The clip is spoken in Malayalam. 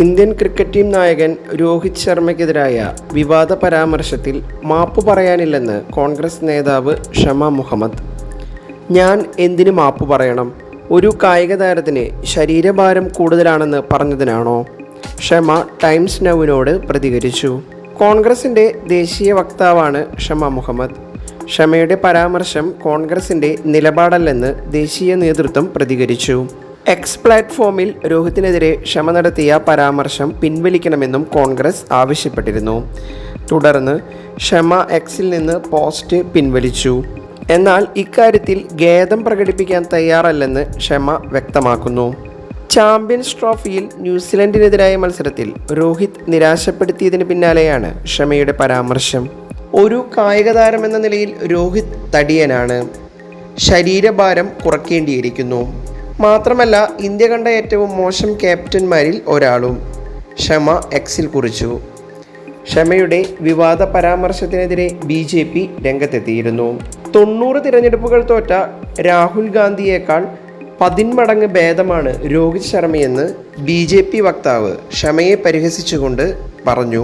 ഇന്ത്യൻ ക്രിക്കറ്റ് ടീം നായകൻ രോഹിത് ശർമ്മയ്ക്കെതിരായ വിവാദ പരാമർശത്തിൽ മാപ്പ് പറയാനില്ലെന്ന് കോൺഗ്രസ് നേതാവ് ഷമ മുഹമ്മദ്. ഞാൻ എന്തിനു മാപ്പ് പറയണം? ഒരു കായിക താരത്തിന് ശരീരഭാരം കൂടുതലാണെന്ന് പറഞ്ഞതിനാണോ? ഷമ ടൈംസ് നൗവിനോട് പ്രതികരിച്ചു. കോൺഗ്രസിന്റെ ദേശീയ വക്താവാണ് ഷമ മുഹമ്മദ്. ഷമയുടെ പരാമർശം കോൺഗ്രസിന്റെ നിലപാടല്ലെന്ന് ദേശീയ നേതൃത്വം പ്രതികരിച്ചു. എക്സ് പ്ലാറ്റ്ഫോമിൽ രോഹിത്തിനെതിരെ ക്ഷമ നടത്തിയ പരാമർശം പിൻവലിക്കണമെന്നും കോൺഗ്രസ് ആവശ്യപ്പെട്ടിരുന്നു. തുടർന്ന് ക്ഷമ എക്സിൽ നിന്ന് പോസ്റ്റ് പിൻവലിച്ചു. എന്നാൽ ഇക്കാര്യത്തിൽ ഖേദം പ്രകടിപ്പിക്കാൻ തയ്യാറല്ലെന്ന് ക്ഷമ വ്യക്തമാക്കുന്നു. ചാമ്പ്യൻസ് ട്രോഫിയിൽ ന്യൂസിലൻഡിനെതിരായ മത്സരത്തിൽ രോഹിത് നിരാശപ്പെടുത്തിയതിന് പിന്നാലെയാണ് ക്ഷമയുടെ പരാമർശം. ഒരു കായിക താരം എന്ന നിലയിൽ രോഹിത് തടിയനാണ്. ശരീരഭാരം കുറയ്ക്കേണ്ടിയിരിക്കുന്നു മാത്രമല്ല ഇന്ത്യ കണ്ട ഏറ്റവും മോശം ക്യാപ്റ്റന്മാരിൽ ഒരാളും ക്ഷമ എക്സിൽ കുറിച്ചു. ക്ഷമയുടെ വിവാദ പരാമർശത്തിനെതിരെ ബി ജെ പി രംഗത്തെത്തിയിരുന്നു. തൊണ്ണൂറ് തിരഞ്ഞെടുപ്പുകൾ തോറ്റ രാഹുൽ ഗാന്ധിയേക്കാൾ പതിന്മടങ്ങ് ഭേദമാണ് രോഹിത് ശർമ്മയെന്ന് ബി ജെ പി വക്താവ് ക്ഷമയെ പരിഹസിച്ചുകൊണ്ട് പറഞ്ഞു.